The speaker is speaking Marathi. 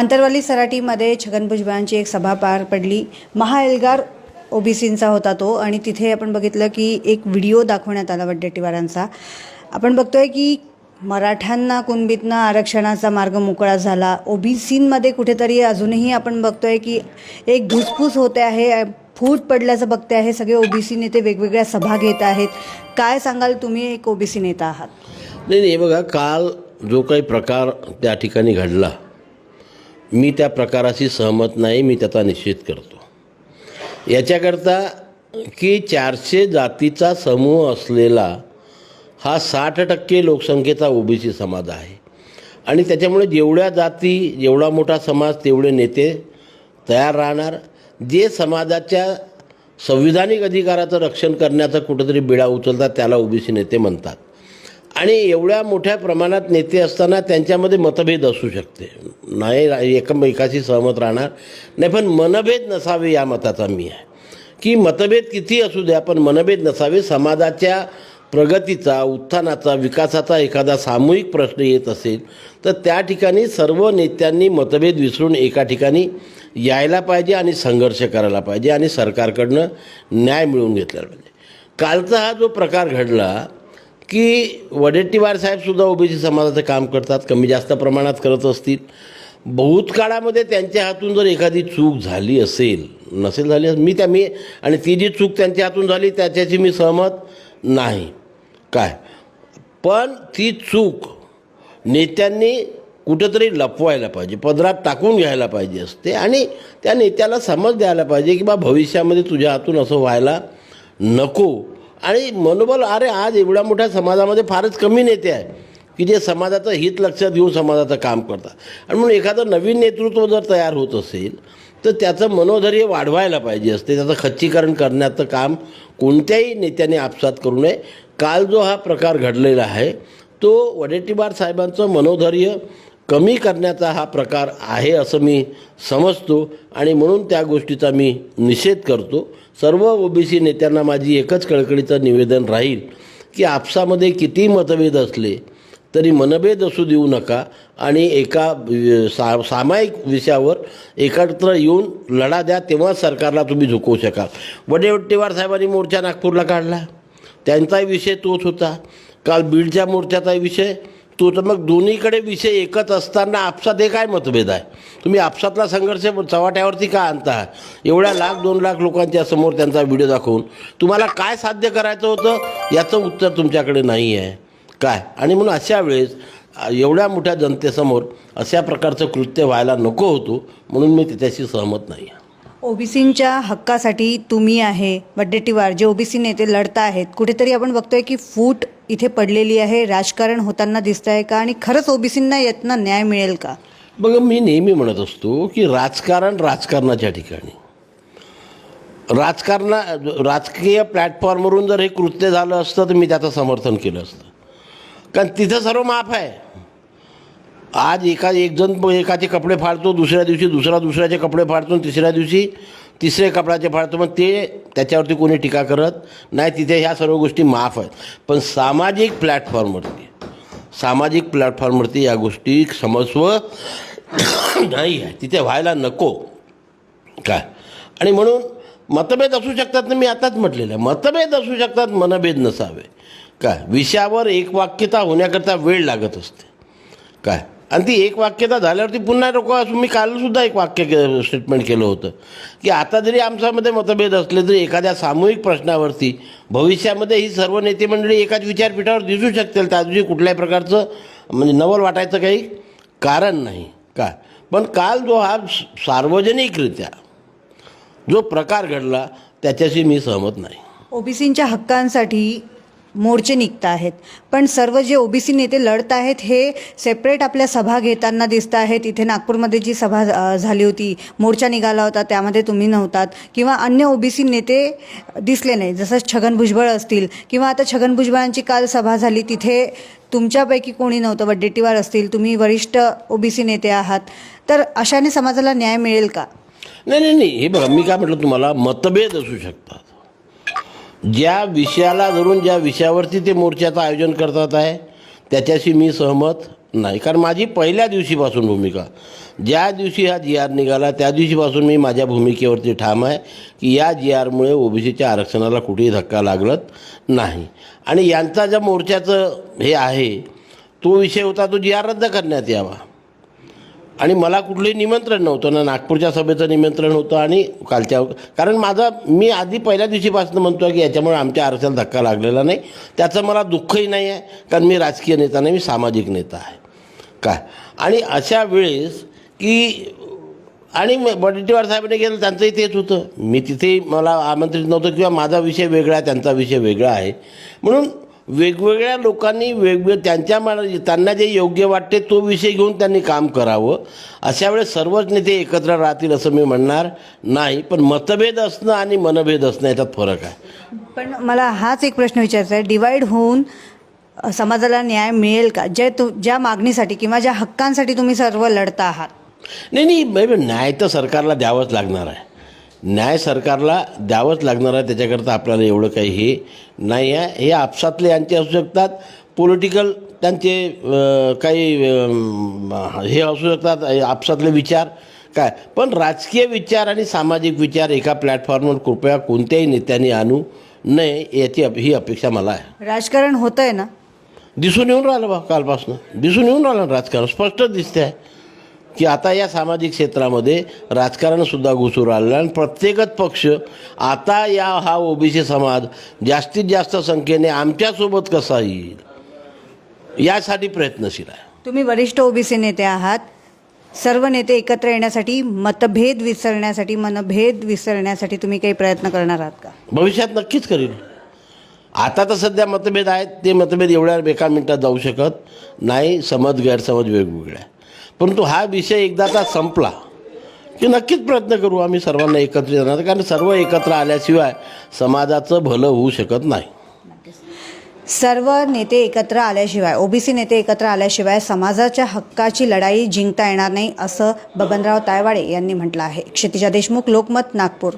आंतरवाली सराटीमध्ये छगन भुजबळांची एक सभा पार पडली. महाएल्गार ओबीसींचा होता तो आणि तिथे आपण बघितलं की एक व्हिडिओ दाखवण्यात आला वड्डेटीवारांचा आपण बघतोय की मराठ्यांना कुणबीतनं आरक्षणाचा मार्ग मोकळा झाला. ओबीसींमध्ये कुठेतरी अजूनही आपण बघतोय की एक घुसफूस होते आहे फूट पडल्याचं बघते आहे. सगळे ओबीसी नेते वेगवेगळ्या सभा घेत आहेत. काय सांगाल तुम्ही एक ओबीसी नेता आहात? नाही नाही बघा काल जो काही प्रकार त्या ठिकाणी घडला मी त्या प्रकाराशी सहमत नाही मी त्याचा निषेध करतो. याच्याकरता की चारशे जातीचा समूह असलेला हा साठ टक्के लोकसंख्येचा ओबीसी समाज आहे. आणि त्याच्यामुळे जेवढ्या जाती जेवढा मोठा समाज तेवढे नेते तयार राहणार. जे समाजाच्या संविधानिक अधिकाराचं रक्षण करण्याचा कुठंतरी बिळा उचलतात त्याला ओबीसी नेते म्हणतात. आणि एवढ्या मोठ्या प्रमाणात नेते असताना त्यांच्यामध्ये मतभेद असू शकते. नाही एकमेकाशी सहमत राहणार. नाही पण मनभेद नसावे या मताचा मी आहे. की मतभेद किती असू द्या पण मनभेद नसावे. समाजाच्या प्रगतीचा उत्थानाचा विकासाचा एखादा सामूहिक प्रश्न येत असेल तर त्या ठिकाणी सर्व नेत्यांनी मतभेद विसरून एका ठिकाणी यायला पाहिजे आणि संघर्ष करायला पाहिजे आणि सरकारकडनं न्याय मिळवून घेतला पाहिजे. कालचा हा जो प्रकार घडला की वडेट्टीवार साहेबसुद्धा ओबीसी समाजाचं काम करतात कमी जास्त प्रमाणात करत असतील. भूतकाळामध्ये त्यांच्या हातून जर एखादी चूक झाली असेल नसेल झाली मी त्या मी आणि ती जी चूक त्यांच्या हातून झाली त्याच्याशी मी सहमत नाही. काय? पण ती चूक नेत्यांनी कुठंतरी लपवायला पाहिजे पदरात टाकून घ्यायला पाहिजे असते आणि त्या नेत्याला समज द्यायला पाहिजे की बा भविष्यामध्ये तुझ्या हातून असं व्हायला नको. आणि मनोबल अरे आज एवढ्या मोठ्या समाजामध्ये फारच कमी नेते आहे की जे समाजाचं हित लक्षात घेऊन समाजाचं काम करतात. आणि म्हणून एखादं नवीन नेतृत्व जर तयार होत असेल तर त्याचं मनोधैर्य वाढवायला पाहिजे असते. त्याचं खच्चीकरण करण्याचं काम कोणत्याही नेत्याने आपसात करू नये. काल जो हा प्रकार घडलेला आहे तो वडेट्टीवार साहेबांचं मनोधैर्य कमी करण्याचा हा प्रकार आहे असं मी समजतो आणि म्हणून त्या गोष्टीचा मी निषेध करतो. सर्व ओबीसी नेत्यांना माझी एकच कळकळीचं निवेदन राहील की आपसामध्ये किती मतभेद असले तरी मनभेद असू देऊ नका आणि एका सा सामायिक विषयावर एकत्र येऊन लढा द्या तेव्हा सरकारला तुम्ही झुकवू शकाल. वडेवट्टीवार साहेबांनी मोर्चा नागपूरला काढला. त्यांचाही विषय तोच होता. काल बीडच्या मोर्चाचाही विषय तो तर मग दोन्हीकडे विषय एकच असताना आपसात हे काय मतभेद आहे? तुम्ही आपसातला संघर्ष चव्हाट्यावरती का आणता? एवढ्या लाख दोन लाख लोकांच्या समोर त्यांचा व्हिडिओ दाखवून तुम्हाला काय साध्य करायचं होतं? याचं उत्तर तुमच्याकडे नाही आहे. काय? आणि म्हणून अशा वेळेस एवढ्या मोठ्या जनतेसमोर अशा प्रकारचं कृत्य व्हायला नको होतो म्हणून मी त्याच्याशी सहमत नाही आहे. ओबीसींच्या हक्कासाठी तुम्ही आहे वड्डेट्टीवार जे ओबीसी नेते लढत आहेत कुठेतरी आपण बघतोय की फूट इथे पडलेली आहे. राजकारण होताना दिसत आहे का? आणि खरंच ओबीसींना यातनं न्याय मिळेल का? बघ मी नेहमी म्हणत असतो की राजकारण राजकारणाच्या ठिकाणी. राजकारणा राजकीय प्लॅटफॉर्मवरून जर हे कृत्य झालं असतं तर मी त्याचं समर्थन केलं असतं. कारण तिथं सर्व माफ आहे. आज एका एक जण एकाचे कपडे फाडतो दुसऱ्या दिवशी दुसरा दुसऱ्याचे कपडे फाडतो तिसऱ्या दिवशी तिसरे कपड्याचे फाडतो मग ते त्याच्यावरती कोणी टीका करत नाही तिथे ह्या सर्व गोष्टी माफ आहेत. पण सामाजिक प्लॅटफॉर्मवरती सामाजिक प्लॅटफॉर्मवरती या गोष्टी समस्व नाही आहे तिथे व्हायला नको. काय? आणि म्हणून मतभेद असू शकतात ना मी आताच म्हटलेलं आहे. मतभेद असू शकतात मनभेद नसावे. काय? विषयावर एकवाक्यता होण्याकरता वेळ लागत असते. काय? आणि ती एक वाक्यता झाल्यावरती पुन्हा नको असं मी कालसुद्धा एक वाक्य के स्टेटमेंट केलं होतं. की आता जरी आमच्यामध्ये मतभेद असले तरी एखाद्या सामूहिक प्रश्नावरती भविष्यामध्ये ही सर्व नेते मंडळी एकाच विचारपीठावर दिसू शकतील. त्या दिवशी कुठल्याही प्रकारचं म्हणजे नवल वाटायचं काही कारण नाही. काय पण काल जो हा सार्वजनिकरित्या जो प्रकार घडला त्याच्याशी मी सहमत नाही. ओबीसींच्या हक्कांसाठी मोर्चे निघत आहेत. पण सर्व जे ओबीसी नेते लढत आहेत हे सेपरेट आपल्या सभा घेताना दिसत आहेत. इथे नागपूरमध्ये जी सभा झाली होती मोर्चा निघाला होता त्यामध्ये तुम्ही नव्हतात. किंवा अन्य ओबीसी नेते दिसले नाही जसं छगन भुजबळ असतील किंवा आता छगन भुजबळांची काल सभा झाली तिथे तुमच्यापैकी कोणी नव्हतं वड्डेटीवार असतील तुम्ही वरिष्ठ ओबीसी नेते आहात. तर अशाने समाजाला न्याय मिळेल का? नाही नाही नाही. हे बघा मी काय म्हटलं तुम्हाला? मतभेद असू शकतात. ज्या विषयाला धरून ज्या विषयावरती ते मोर्चाचं आयोजन करतात आहे त्याच्याशी मी सहमत नाही. कारण माझी पहिल्या दिवशीपासून भूमिका. ज्या दिवशी हा जी आर निघाला त्या दिवशीपासून मी माझ्या भूमिकेवरती ठाम आहे की या जी आरमुळे ओबीसीच्या आरक्षणाला कुठेही धक्का लागलत नाही. आणि यांचा ज्या मोर्चाचं हे आहे तो विषय होता तो जी आर रद्द करण्यात यावा. आणि मला कुठलंही निमंत्रण नव्हतं. ना नागपूरच्या सभेचं निमंत्रण होतं आणि कालच्या कारण माझा मी आधी पहिल्या दिवशीपासून म्हणतो आहे की याच्यामुळे आमच्या आरक्षणाला धक्का लागलेला नाही. त्याचं मला दुःखही नाही आहे कारण मी राजकीय नेता नाही मी सामाजिक नेता आहे. काय? आणि अशा वेळेस की आणि वडेट्टीवार साहेबांनी गेलं त्यांचंही तेच होतं. मी तिथेही मला आमंत्रित नव्हतं किंवा माझा विषय वेगळा आहे त्यांचा विषय वेगळा आहे. म्हणून वेगवेगळ्या लोकांनी वेगवेगळे त्यांच्या मना त्यांना जे योग्य वाटते तो विषय घेऊन त्यांनी काम करावं. अशा वेळेस सर्वच नेते एकत्र राहतील असं मी म्हणणार नाही. पण मतभेद असणं आणि मनभेद असणं याच्यात फरक आहे. पण मला हाच एक प्रश्न विचारायचा आहे. डिवाईड होऊन समाजाला न्याय मिळेल का? जे तु ज्या मागणीसाठी किंवा ज्या हक्कांसाठी तुम्ही सर्व लढता आहात? नाही नाही न्याय तर सरकारला द्यावंच लागणार आहे. न्याय सरकारला द्यावंच लागणार आहे. त्याच्याकरता आपल्याला एवढं काही हे नाही आहे. हे आपसातले यांचे असू शकतात. पॉलिटिकल त्यांचे काही हे असू शकतात. आपसातले विचार काय? पण राजकीय विचार आणि सामाजिक विचार एका प्लॅटफॉर्मवर कृपया कोणत्याही नेत्यांनी आणू नये याची अप- ही अपेक्षा मला आहे. राजकारण होतं आहे ना? दिसून येऊन राहिलं बा कालपासून. दिसून येऊन राहिलं राजकारण. स्पष्ट दिसते आहे की आता या सामाजिक क्षेत्रामध्ये राजकारणसुद्धा घुसू राहिलं आणि प्रत्येकच पक्ष आता या हा ओबीसी समाज जास्तीत जास्त संख्येने आमच्यासोबत कसा येईल? यासाठी प्रयत्नशील आहे. तुम्ही वरिष्ठ ओबीसी नेते आहात. सर्व नेते एकत्र येण्यासाठी मतभेद विसरण्यासाठी मनभेद विसरण्यासाठी तुम्ही काही प्रयत्न करणार आहात का? भविष्यात नक्कीच करील आता तर सध्या मतभेद आहेत. ते मतभेद एवढ्या एका मिनिटात जाऊ शकत नाही. समज गैरसमज वेगवेगळे. आहे परंतु हा विषय एकदाचा संपला की नक्कीच प्रयत्न करू आम्ही सर्वांना एकत्र येणार कारण सर्व एकत्र आल्याशिवाय समाजाचं भलं होऊ शकत नाही. सर्व नेते एकत्र आल्याशिवाय ओबीसी नेते एकत्र आल्याशिवाय समाजाच्या हक्काची लढाई जिंकता येणार नाही असं बबनराव तायवाडे यांनी म्हटलं आहे. क्षितिजा देशमुख लोकमत नागपूर.